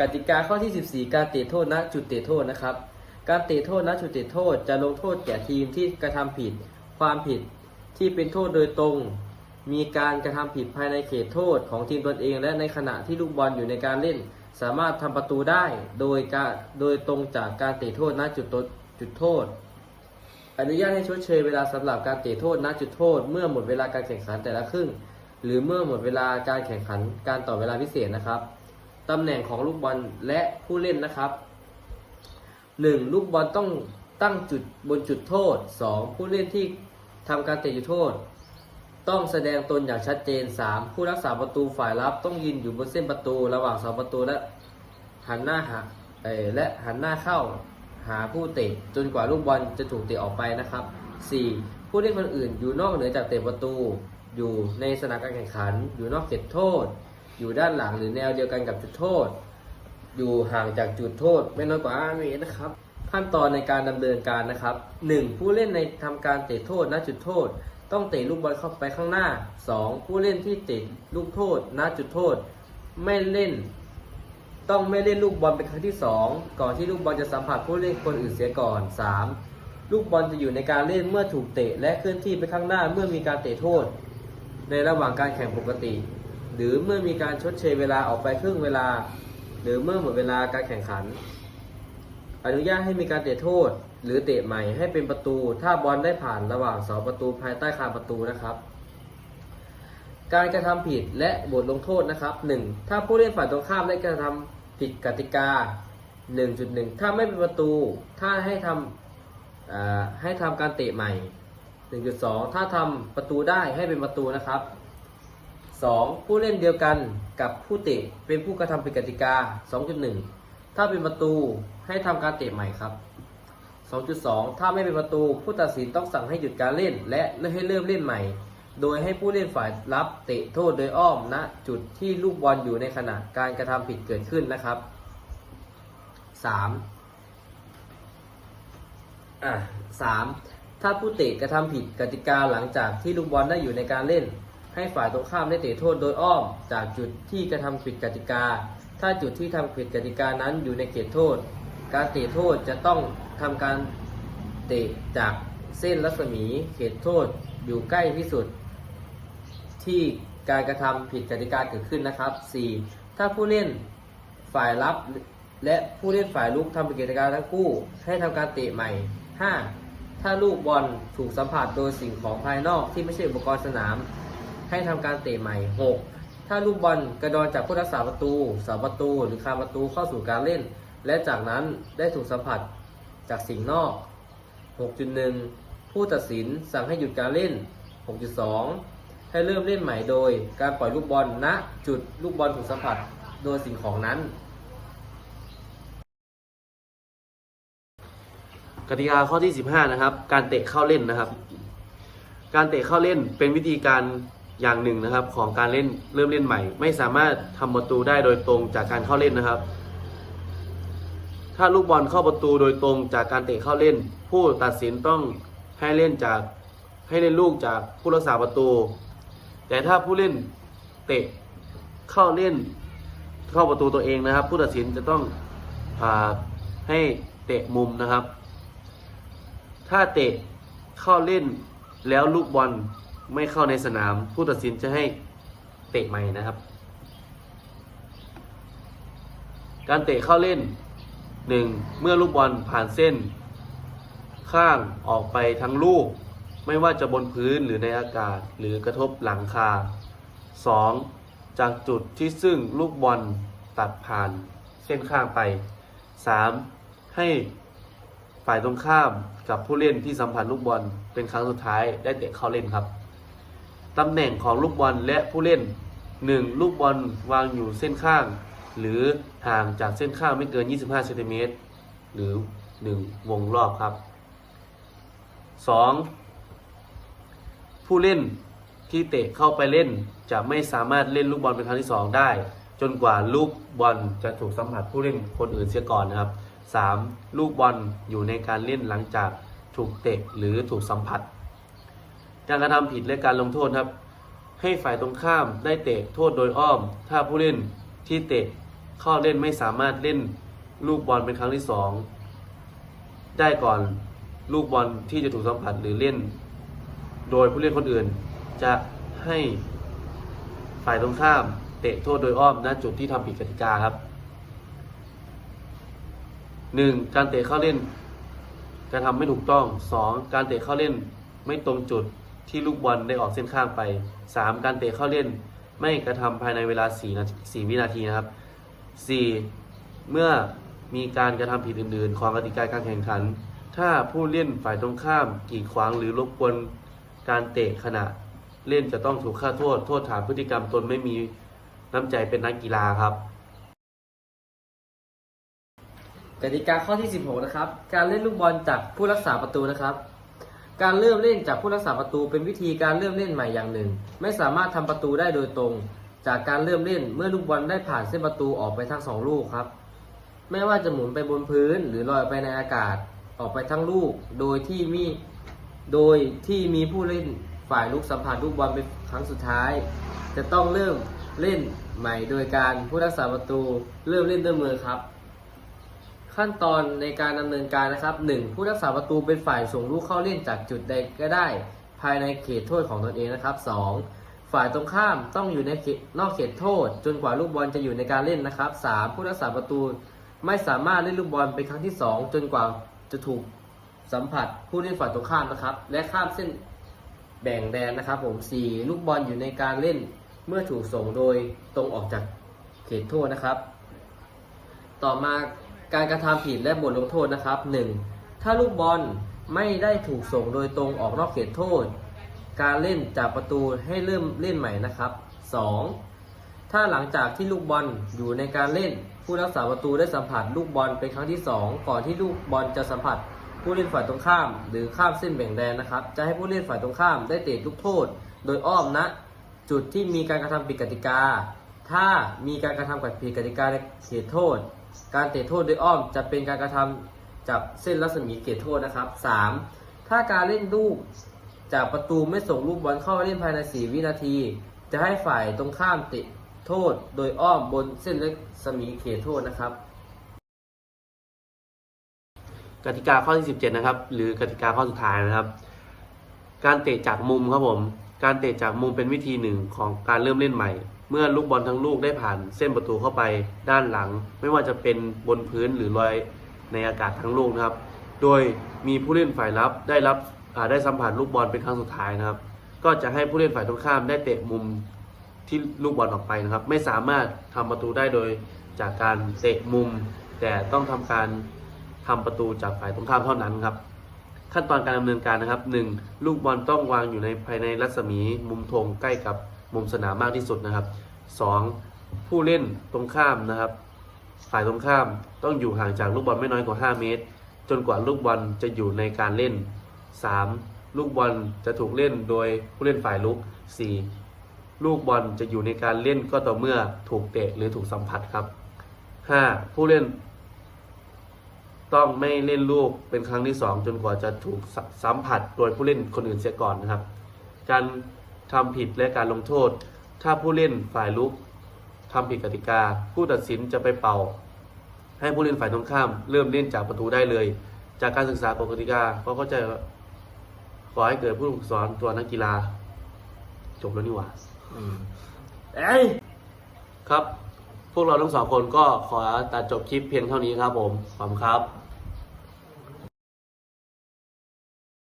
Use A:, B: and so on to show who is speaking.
A: กติกาข้อที่ 14 การเตะโทษณจุดเตะโทษนะครับ การเตะโทษณจุดเตะโทษจะลงโทษแก่ทีมที่กระทำผิด ความผิดที่เป็นโทษโดยตรง มีการกระทำผิดภายในเขตโทษของทีมตนเอง และในขณะที่ลูกบอลอยู่ในการเล่น สามารถทำประตูได้โดยการโดยตรงจากการเตะโทษณจุดโทษจุดโทษ อนุญาตให้ชดเชยเวลาสำหรับการเตะโทษณจุดโทษ เมื่อหมดเวลาการแข่งขันแต่ละครึ่ง หรือเมื่อหมดเวลาการแข่งขันการต่อเวลาพิเศษนะครับ ตำแหน่งของลูกบอลและผู้เล่นนะครับ 1. ลูกบอลต้องตั้งจุดบนจุดโทษ 2. ผู้เล่นที่ทำการเตะจุดโทษ ต้องแสดงตนอย่างชัดเจน 3. ผู้รักษาประตูฝ่ายรับต้องยืนอยู่บนเส้นประตู ระหว่างเสาประตูและหันหน้าหาและหันหน้าเข้าหาผู้เตะจนกว่าลูกบอลจะถูกเตะออกไปนะครับ 4. ผู้เล่นคนอื่นอยู่นอกเหนือจากเตะประตู อยู่ในสนามการแข่งขัน อยู่นอกเขตโทษ อยู่ด้านหลังหรือแนวเดียวกันกับจุดโทษ อยู่ห่างจากจุดโทษ ไม่น้อยกว่า5เมตรนะครับ ขั้นตอนในการดำเนินการนะครับ 1. ผู้เล่นในทำการเตะโทษณจุดโทษ ต้องเตะลูกบอลเข้าไปข้างหน้า 2. ผู้เล่นที่เตะลูกโทษณจุดโทษ ไม่เล่น ต้องไม่เล่นลูกบอลเป็นครั้งที่ 2 ก่อนที่ลูกบอลจะสัมผัสผู้เล่นคนอื่นเสียก่อน 3. ลูกบอลจะอยู่ในการเล่นเมื่อถูกเตะและเคลื่อนที่ไปข้างหน้าเมื่อมีการเตะโทษ ในระหว่างการแข่งปกติ หรือเมื่อมีการชดเชยเวลาออกไปครึ่งเวลา หรือเมื่อหมดเวลาการแข่งขัน อนุญาตให้มีการเตะโทษ หรือเตะใหม่ให้เป็นประตู ถ้าบอลได้ผ่านระหว่างเสาประตูภายใต้คานประตูนะครับ การกระทำผิดและบทลงโทษนะครับ 1. ถ้าผู้เล่นฝ่ายตรงข้ามได้กระทำผิดกติกา 1.1 ถ้าไม่เป็นประตู ถ้าให้ทำให้ทำการเตะใหม่ 1.2 ถ้าทำประตูได้ให้เป็นประตูนะครับ 2. ผู้เล่นเดียวกันกับผู้เตะเป็นผู้กระทำผิดกติกา 2.1 ถ้าเป็นประตูให้ทำการเตะใหม่ครับ 2.2 ถ้าไม่เป็นประตูผู้ตัดสินต้องสั่งให้หยุดการเล่น และให้เริ่มเล่นใหม่ โดยให้ผู้เล่นฝ่ายรับเตะโทษโดยอ้อมณจุดที่ลูกบอลอยู่ในขณะการกระทำผิดเกิดขึ้นนะครับ 3. อะสามถ้าผู้เตะกระทำผิดกติกาหลังจากที่ลูกบอลได้อยู่ในการเล่น ให้ฝ่ายตรงข้ามได้เตะโทษโดยอ้อม จากจุดที่กระทำผิดกติกา ถ้าจุดที่ทำผิดกติกานั้นอยู่ในเขตโทษ การเตะโทษจะต้องทำการเตะจากเส้นรัศมีเขตโทษอยู่ใกล้ที่สุด ที่การกระทำผิดกติกาเกิดขึ้นนะครับ 4. ถ้าผู้เล่นฝ่ายรับและผู้เล่นฝ่ายลุกทำผิดกติกาทั้งคู่ ให้ทำการเตะใหม่ 5. ถ้าลูกบอลถูกสัมผัสโดยสิ่งของภายนอกที่ไม่ใช่อุปกรณ์สนาม ให้ทำการเตะใหม่ 6. ถ้าลูกบอลกระดอนจากผู้รักษาประตูเสาประตู หรือคานประตูเข้าสู่การเล่น และจากนั้นได้ถูกสัมผัสจากสิ่งนอก 6.1 ผู้ตัดสินสั่งให้หยุดการเล่น 6.2 ให้เริ่มเล่นใหม่โดย การปล่อยลูกบอลณจุดลูกบอลถูกสัมผัสโดยสิ่งของนั้น
B: กติกาข้อที่ 15 นะครับ การเตะเข้าเล่นนะครับ การเตะเข้าเล่นเป็นวิธีการ อย่างหนึ่งนะครับ ของการเล่นเริ่มเล่นใหม่ ไม่สามารถทำประตูได้โดยตรงจากการเข้าเล่นนะครับ ถ้าลูกบอลเข้าประตูโดยตรงจากการเตะเข้าเล่น ผู้ตัดสินต้องให้เล่นจากให้เล่นลูกจากผู้รักษาประตู แต่ถ้าผู้เล่นเตะเข้าเล่นเข้าประตูตัวเองนะครับ ผู้ตัดสินจะต้องอาให้เตะมุมนะครับ ถ้าเตะเข้าเล่นแล้วลูกบอล ไม่เข้าในสนาม ผู้ตัดสินจะให้เตะใหม่นะครับ การเตะเข้าเล่น 1. เมื่อลูกบอลผ่านเส้น ข้างออกไปทั้งลูก ไม่ว่าจะบนพื้นหรือในอากาศหรือกระทบหลังคา 2. จากจุดที่ซึ่งลูกบอลตัดผ่านเส้นข้างไป 3. ให้ฝ่ายตรงข้ามกับผู้เล่นที่สัมผัสลูกบอลเป็นครั้งสุดท้ายได้เตะเข้าเล่นครับ ตำแหน่งของลูกบอลและผู้เล่น 1. ลูกบอลวางอยู่เส้นข้าง หรือห่างจากเส้นข้างไม่เกิน 25เซนติเมตรหรือ 1 วงรอบครับ 2. ผู้เล่นที่เตะเข้าไปเล่นจะไม่สามารถเล่นลูกบอลเป็นครั้งที่ 2 ได้ จนกว่าลูกบอลจะถูกสัมผัสผู้เล่นคนอื่นเสียก่อนนะครับ 3. ลูกบอลอยู่ในการเล่นหลังจากถูกเตะหรือถูกสัมผัส การกระทำผิดและการลงโทษครับ ให้ฝ่ายตรงข้ามได้เตะโทษโดยอ้อม ถ้าผู้เล่นที่เตะเข้าเล่นไม่สามารถเล่นลูกบอลเป็นครั้งที่สองได้ก่อนลูกบอลที่จะถูกสัมผัสหรือเล่น โดยผู้เล่นคนอื่น จะให้ฝ่ายตรงข้าม เตะโทษโดยอ้อมณจุดที่ทำผิดกติกาครับหนึ่งการเตะเข้าเล่น การะทำไม่ถูกต้องสองการเตะเข้าเล่นไม่ตรงจุด ที่ลูกบอลได้ออกเส้นข้างไปสามการเตะเข้าเล่นไม่กระทำภายในเวลา4นาที4วินาทีนะครับ 4. เมื่อมีการกระทำผิดอื่นๆ ของกติกาการแข่งขัน ถ้าผู้เล่นฝ่ายตรงข้ามกีดขวางหรือรบกวนการเตะขณะเล่นจะต้องถูกค่าโทษ โทษฐานพฤติกรรมตนไม่มีน้ำใจเป็นนักกีฬาครับ
A: กติกาข้อที่ 16 นะครับ การเล่นลูกบอลจากผู้รักษาประตูนะครับ การเริ่มเล่นจากผู้รักษาประตูเป็นวิธีการเริ่มเล่นใหม่อย่างหนึ่ง ไม่สามารถทำประตูได้โดยตรง จากการเริ่มเล่นเมื่อลูกบอลได้ผ่านเส้นประตูออกไปทั้งสองลูกครับ ไม่ว่าจะหมุนไปบนพื้นหรือลอยไปในอากาศออกไปทั้งลูก โดยที่มีโดยที่มีผู้เล่นฝ่ายลูกสัมผัสลูกบอลเป็นครั้งสุดท้าย จะต้องเริ่มเล่นใหม่โดยการผู้รักษาประตูเริ่มเล่นด้วยมือครับ ขั้นตอนในการดำเนินการนะครับ 1. ผู้รักษาประตูเป็นฝ่ายส่งลูกเข้าเล่นจากจุดใดก็ได้ ภายในเขตโทษของตนเองนะครับ 2. ฝ่ายตรงข้ามต้องอยู่ในเขตนอกเขตโทษ จนกว่าลูกบอลจะอยู่ในการเล่นนะครับ 3. ผู้รักษาประตูไม่สามารถเล่นลูกบอลเป็นครั้งที่ 2 จนกว่าจะถูกสัมผัสผู้เล่นฝ่ายตรงข้ามนะครับ และข้ามเส้นแบ่งแดนนะครับ ผม 4. ลูกบอลอยู่ในการเล่นเมื่อถูกส่งโดยตรงออกจากเขตโทษนะครับ ต่อมา การกระทำผิดและบทลงโทษนะครับ 1. ถ้าลูกบอลไม่ได้ถูกส่งโดยตรงออกนอกเขตโทษ การเล่นจากประตูให้เริ่มเล่นใหม่นะครับ 2. ถ้าหลังจากที่ลูกบอลอยู่ในการเล่น ผู้รักษาประตูได้สัมผัสลูกบอลเป็นครั้งที่ 2 ก่อนที่ลูกบอลจะสัมผัสผู้เล่นฝ่ายตรงข้าม หรือข้ามเส้นแบ่งแดนนะครับ จะให้ผู้เล่นฝ่ายตรงข้ามได้เตะลูกโทษ โดยอ้อมณจุดที่มีการกระทำผิดกติกา ถ้ามีการกระทำผิดกติกาในเขตโทษ การเตะโทษโดยอ้อมจะเป็นการกระทำจากเส้นรัศมีเขตโทษนะครับ 3. ถ้าการเล่นลูกจากประตูไม่ส่งลูกบอลเข้าเล่นภายใน 4 วินาที จะให้ฝ่ายตรงข้ามเตะโทษโดยอ้อมบนเส้นรัศมีเขตโทษนะครับ
B: กติกาข้อที่ 17 นะครับ หรือกติกาข้อสุดท้ายนะครับ การเตะจากมุมครับผม การเตะจากมุมเป็นวิธีหนึ่งของการเริ่มเล่นใหม่ เมื่อลูกบอลทั้งลูกได้ผ่านเส้นประตูเข้าไปด้านหลัง ไม่ว่าจะเป็นบนพื้นหรือลอยในอากาศทั้งลูกนะครับ โดยมีผู้เล่นฝ่ายรับได้รับได้สัมผัสลูกบอลเป็นครั้งสุดท้ายนะครับ ก็จะให้ผู้เล่นฝ่ายตรงข้ามได้เตะมุมที่ลูกบอลออกไปนะครับ ไม่สามารถทำประตูได้โดยจากการเตะมุม แต่ต้องทำการทำประตูจากฝ่ายตรงข้ามเท่านั้นครับ ขั้นตอนการดำเนินการนะครับ 1. ลูกบอลต้องวางอยู่ในภายในรัศมีมุมธงใกล้กับมุมสนามมากที่สุดนะครับ 2. ผู้เล่นตรงข้ามนะครับ ฝ่ายตรงข้ามต้องอยู่ห่างจากลูกบอลไม่น้อยกว่า 5 เมตร จนกว่าลูกบอลจะอยู่ในการเล่น 3. ลูกบอลจะถูกเล่นโดยผู้เล่นฝ่ายลุก 4. ลูกบอลจะอยู่ในการเล่นก็ต่อเมื่อถูกเตะหรือถูกสัมผัสครับ 5. ผู้เล่น ต้องไม่เล่นลูกเป็นครั้งที่สองจนกว่าจะถูกสัมผัสโดยผู้เล่นคนอื่นเสียก่อนนะครับ การทำผิดและการลงโทษ ถ้าผู้เล่นฝ่ายลุกทำผิดกติกา ผู้ตัดสินจะไปเป่า ให้ผู้เล่นฝ่ายตรงข้าม เริ่มเล่นจากประตูได้เลย จากการศึกษากฎกติกาก็เข้าใจว่าขอให้เกิดผู้ฝึกสอนตัวนักกีฬา จบแล้วนี่หว่า
A: เอ้ย
B: ครับ พวกเราทั้งสองคนก็ขอตัดจบคลิปเพียงเท่านี้ครับผมขอบคุณครับ